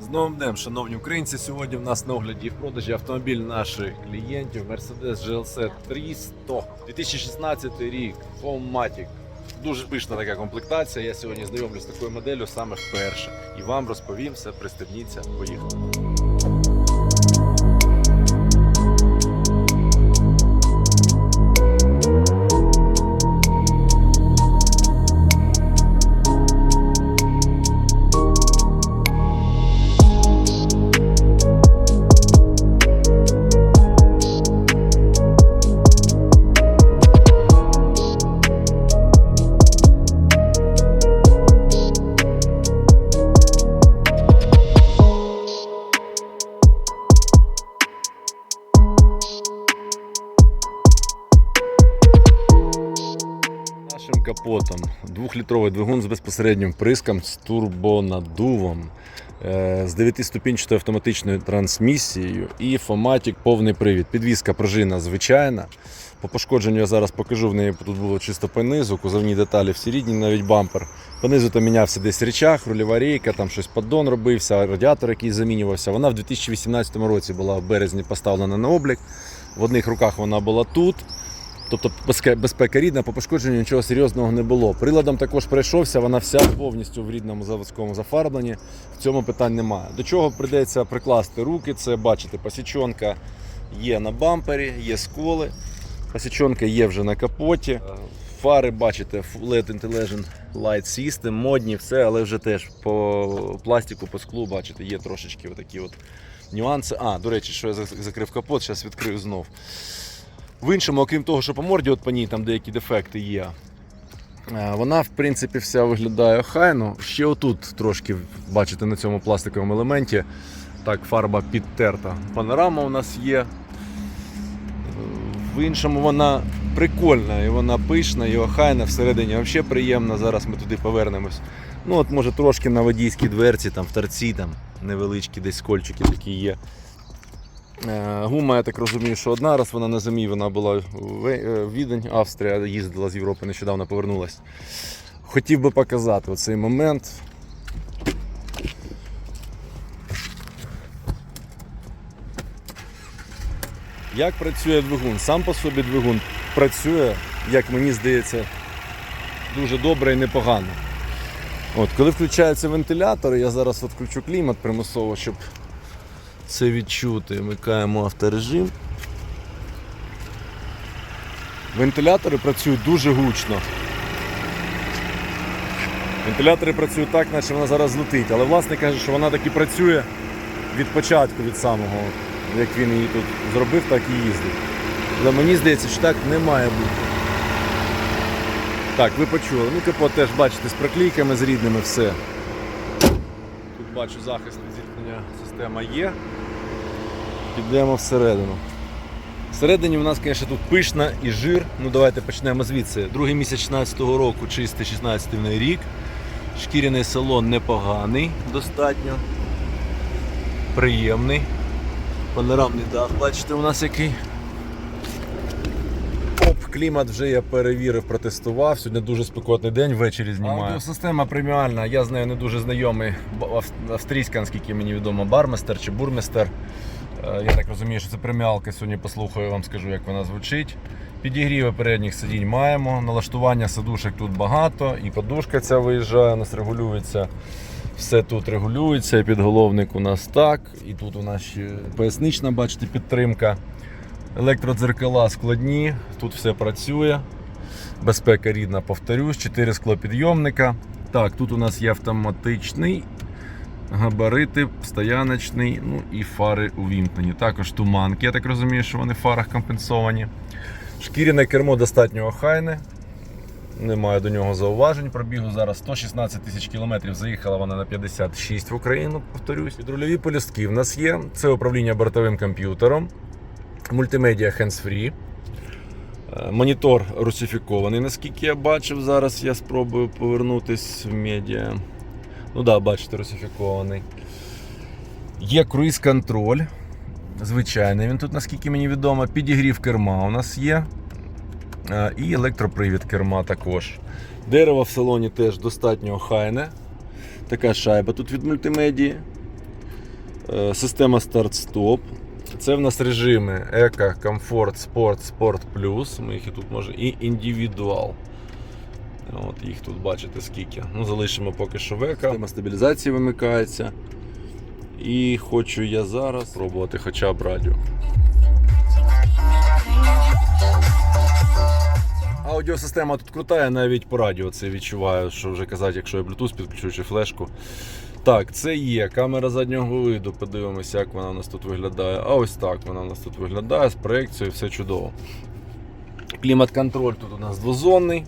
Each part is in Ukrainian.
З новим днем, шановні українці. Сьогодні в нас на огляді і в продажі автомобіль наших клієнтів Mercedes GLC 300 2016 рік Homematic. Дуже пишна така комплектація. Я сьогодні знайомлюсь з такою моделлю саме вперше. І вам розповім все, пристебніться, поїхали. Капотом двохлітровий двигун з безпосереднім вприском з турбонаддувом, е, з 9-ступінчатою автоматичною трансмісією і Фоматік повний привід. Підвізка пружина звичайна. По пошкодженню я зараз покажу. В неї тут було чисто по низу, кузовні деталі всі рідні, навіть бампер. По низу там мінявся десь речах, рульова рейка, там щось поддон робився, радіатор якийсь замінювався. Вона в 2018 році була в березні поставлена на облік. В одних руках вона була тут. Тобто безпека- рідна, по пошкодженню нічого серйозного не було. Приладом також пройшовся, вона вся повністю в рідному заводському зафарбленні. В цьому питань немає. До чого прийдеться прикласти руки, це бачите, посічонка є на бампері, є сколи, посічонка є вже на капоті. Фари, бачите, LED Intelligent Light System, модні, все, але вже теж по пластику, по склу, бачите, є трошечки отакі от нюанси. А, до речі, що я закрив капот, зараз відкрию знов. В іншому, окрім того, що по морді, от по ній там деякі дефекти є. е, Вона, в принципі, вся виглядає охайно. Ще отут трошки, бачите, на цьому пластиковому елементі. Так, фарба підтерта. Панорама у нас є. В іншому вона прикольна, і вона пишна, і охайна всередині. Взагалі приємна. Зараз ми туди повернемось. Ну, от може трошки на водійській дверці, там в торці, там невеличкі десь скольчики такі є. Е, Гума, я так розумію, що одна раз вона на зимі вона була в е, Відень, Австрія, їздила з Європи, нещодавно повернулась. Хотів би показати оцей момент. Як працює двигун? Сам по собі двигун працює, як мені здається, дуже добре і непогано. От, коли включаються вентилятори, я зараз от включу клімат примусово, щоб це відчути. Вмикаємо авторежим. Вентилятори працюють дуже гучно. Вентилятори працюють так, наче вона зараз летить, але власник каже, що вона таки працює від початку, від самого, як він її тут зробив, так і їздить. Але мені здається, що так не має бути. Так, ви почули. Ну, капот теж бачите з проклейками, з рідними все. Бачу захист від зіткнення система є. Підемо всередину. Всередині у нас, звісно, тут пишна і жир. Ну давайте почнемо звідси. Другий місяць 16-го року, чистий 16 рік. Шкіряний салон непоганий, достатньо. Приємний. Панорамний дах, бачите, у нас який. Клімат вже я перевірив, протестував. Сьогодні дуже спекотний день, ввечері знімаю. Аудіосистема преміальна, я з нею не дуже знайомий. Австрійська, наскільки мені відомо, барместер чи бурместер. Е, Я так розумію, що це преміалка. Сьогодні послухаю, вам скажу, як вона звучить. Підігріви передніх сидінь маємо. Налаштування сидушок тут багато, і подушка ця виїжджає, у нас регулюється. Все тут регулюється, підголовник у нас так. І тут у нас ще пояснична, бачите, підтримка. Електродзеркала складні, тут все працює. Безпека рідна, повторюсь, 4 склопідйомника. Так, тут у нас є автоматичний, габарити, стояночний, ну і фари увімкнені. Також туманки, я так розумію, що вони в фарах компенсовані. Шкіряне кермо достатньо охайне. Немає до нього зауважень. Пробігу зараз 116 тисяч кілометрів. Заїхала вона на 56 в Україну, повторюсь. Підрульові полістки в нас є. Це управління бортовим комп'ютером. Мультимедіа hands-free. Е, Монітор русифікований, наскільки я бачив. Зараз я спробую повернутись в медіа. Ну так, да, бачите, русифікований. Є круїз-контроль. Звичайний він тут, наскільки мені відомо. Підігрів керма у нас є. Е, І електропривід керма також. Дерево в салоні теж достатньо охайне. Така шайба тут від мультимедії. Е, Система старт-стоп. Це в нас режими Еко, Комфорт, Спорт, Спорт Плюс. Ми їх і тут може і індивідуал. От їх тут бачите скільки. Ну, залишимо поки що в Еко. Система стабілізації вимикається. І хочу я зараз спробувати хоча б радіо. Аудіосистема тут крута, я навіть по радіо це відчуваю, що вже казати, якщо я Bluetooth підключу чи флешку. Так, це є камера заднього виду. Подивимося, як вона у нас тут виглядає. А ось так вона у нас тут виглядає з проекцією, все чудово. Клімат-контроль тут у нас двозонний.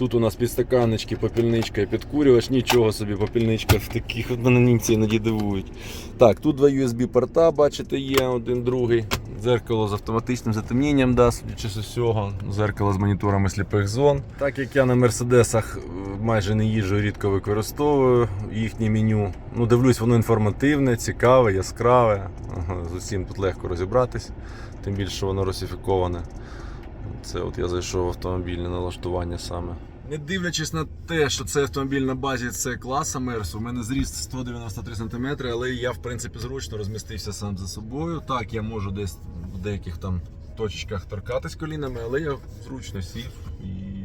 Тут у нас підстаканнички, попільничка і підкурювач. Нічого собі, попільничка в таких от німці іноді дивують. Так, тут два USB порта, бачите, є один другий. Дзеркало з автоматичним затемнінням, да, судячи з усього. Дзеркало з моніторами сліпих зон. Так як я на мерседесах е, майже не їжджу, рідко використовую їхнє меню. Ну, дивлюсь, воно інформативне, цікаве, яскраве. З усім тут легко розібратись, тим більше воно русифіковане. Це от я зайшов в автомобільне налаштування саме. Не дивлячись на те, що це автомобіль на базі це класа Мерсу, у мене зріст 193 см, але я в принципі зручно розмістився сам за собою. Так, я можу десь в деяких там точечках торкатись колінами, але я зручно сів і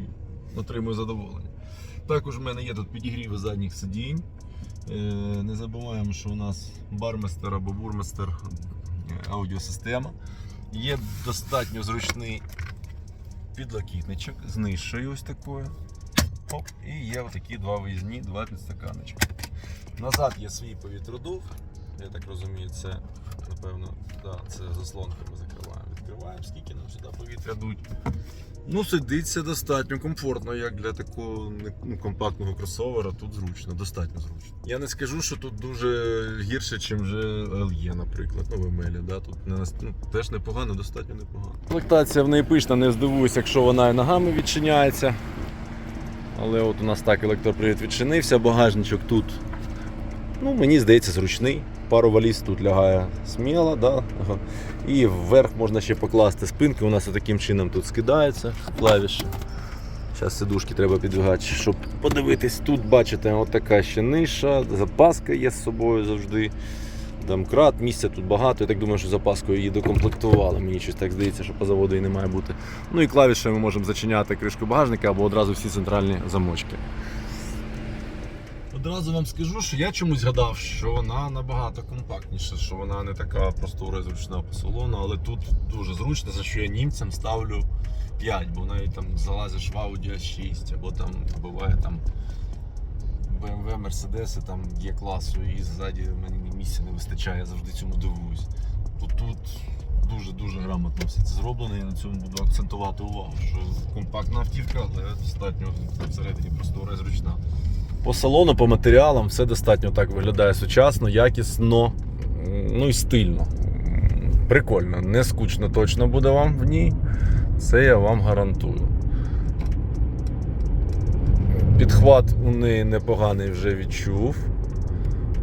отримую задоволення. Також в мене є тут підігріви задніх сидінь. Е, Не забуваємо, що у нас барместер або бурместер е, аудіосистема. Є достатньо зручний підлокітничок з нижчою ось такою. Оп, і є отакі два виїзні, два підстаканочки. Назад є свій повітродув. Я так розумію, це напевно, да, це заслонками закриваємо. Відкриваємо, скільки нам сюди повітря дуть. Ну, сидиться достатньо комфортно, як для такого ну, компактного кросовера. Тут зручно, достатньо зручно. Я не скажу, що тут дуже гірше, ніж вже LE, наприклад, ну, в Емелі. Да? Тут не, ну, теж непогано, достатньо непогано. Комплектація в неї пишна, не здивуюсь, якщо вона і ногами відчиняється. Але от у нас так електропривід відчинився, багажничок тут. Ну, мені здається, зручний. Пару валіз тут лягає сміло, да? І вверх можна ще покласти спинки. У нас таким чином тут скидається клавіші. Зараз сидушки треба підвигати, щоб подивитись. Тут бачите, от така ще ниша, запаска є з собою завжди. Домкрат, місця тут багато. Я так думаю, що запаскою її докомплектували. Мені щось так здається, що по заводу її не має бути. Ну і клавішами ми можемо зачиняти кришку багажника або одразу всі центральні замочки. Одразу вам скажу, що я чомусь гадав, що вона набагато компактніша, що вона не така простора і зручна по салону, але тут дуже зручно, за що я німцям ставлю 5, бо навіть там залазиш в Audi A6, або там буває там BMW, Mercedes там є класу, і ззаді мені місця не вистачає, я завжди цьому дивуюсь. Тут тут дуже-дуже грамотно все це зроблено, і на цьому буду акцентувати увагу, що компактна автівка, але достатньо всередині простора і зручна. По салону, по матеріалам все достатньо так виглядає сучасно, якісно, ну і стильно. Прикольно, не скучно точно буде вам в ній. Це я вам гарантую. Підхват у неї непоганий вже відчув.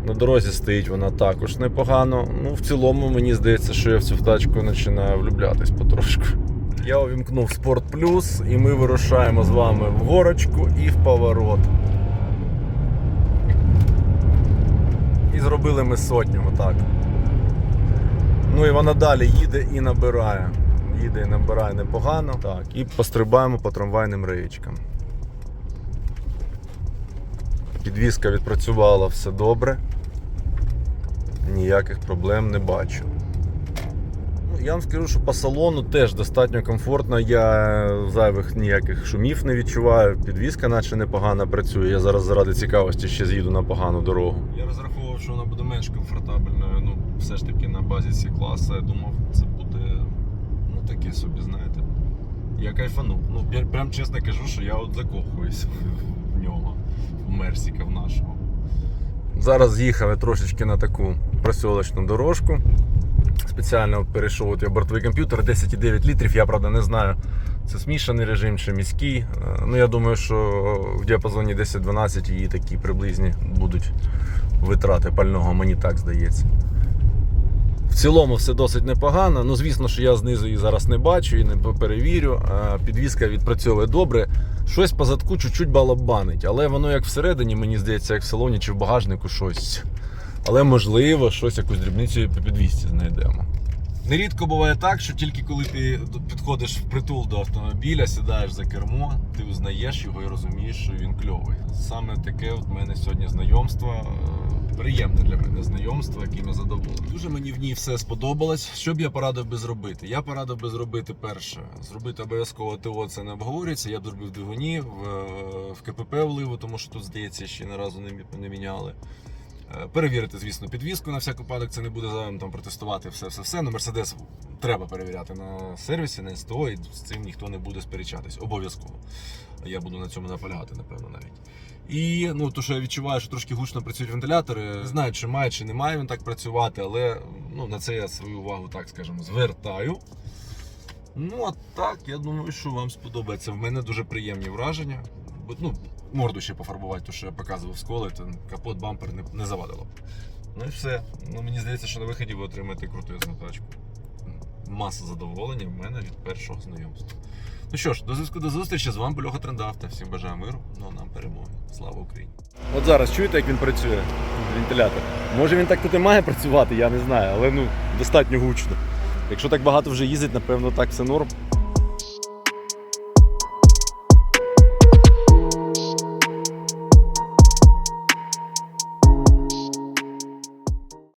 На дорозі стоїть вона також непогано. Ну, в цілому, мені здається, що я в цю тачку починаю влюблятись потрошку. Я увімкнув Sport Plus і ми вирушаємо з вами в горочку і в поворот. І зробили ми сотню отак. Ну і вона далі їде і набирає. Їде і набирає непогано. Так, і пострибаємо по трамвайним реєчкам. Підвізка відпрацювала все добре. Ніяких проблем не бачу. Я вам скажу, що по салону теж достатньо комфортно. Я зайвих ніяких шумів не відчуваю. Підвізка наче непогано працює. Я зараз заради цікавості ще з'їду на погану дорогу. Я розраховував, що вона буде менш комфортабельною. Ну, все ж таки на базі ці класи. Я думав, це буде ну таке собі, знаєте. Я кайфанув. Ну, я прям чесно кажу, що я от закохуюсь в- в нього, в Мерсіка в нашого. Зараз з'їхав я трошечки на таку просілочну дорожку. Спеціально перейшов от я бортовий комп'ютер 10,9 літрів. Я правда не знаю, це змішаний режим чи міський. Е, Ну я думаю, що в діапазоні 10-12 її такі приблизні будуть витрати пального, мені так здається. В цілому все досить непогано. Ну, звісно, що я знизу її зараз не бачу і не перевірю. Підвізка відпрацьовує добре. Щось по задку чуть-чуть балабанить, але воно як всередині, мені здається, як в салоні чи в багажнику щось Але можливо, щось якусь дрібницю по підвісті знайдемо. Нерідко буває так, що тільки коли ти підходиш впритул до автомобіля, сідаєш за кермо, ти узнаєш його і розумієш, що він кльовий. Саме таке от в мене сьогодні знайомство. е, Приємне для мене знайомство, яким я задоволений. Дуже мені в ній все сподобалось. Що б я порадив би зробити? Я порадив би зробити перше. Зробити обов'язково ТО, це не обговорюється. Я б зробив двигуні в, е, в КПП вливу, тому що тут, здається, ще ні разу не, не міняли. Е, Перевірити, звісно, підвіску на всяк випадок, це не буде зайвим там протестувати все, все, все. Ну, Мерседес треба перевіряти на сервісі, на СТО, і з цим ніхто не буде сперечатись. Обов'язково. Я буду на цьому наполягати, напевно, навіть. І ну, то, що я відчуваю, що трошки гучно працюють вентилятори. Не знаю, чи має, чи не має він так працювати, але ну, на це я свою увагу, так скажемо, звертаю. Ну, а так, я думаю, що вам сподобається. В мене дуже приємні враження. Ну, морду ще пофарбувати, то що я показував сколи, то капот бампер не, не завадило. Ну і все. Ну, мені здається, що на виході ви отримаєте круту тачку. Маса задоволення в мене від першого знайомства. Ну що ж, до зв'язку до зустрічі. З вами Льоха Трендавта. Всім бажаю миру, ну а нам перемоги. Слава Україні! От зараз чуєте, як він працює, вентилятор. Може він так тут і має працювати, я не знаю, але ну достатньо гучно. Якщо так багато вже їздить, напевно, так все норм.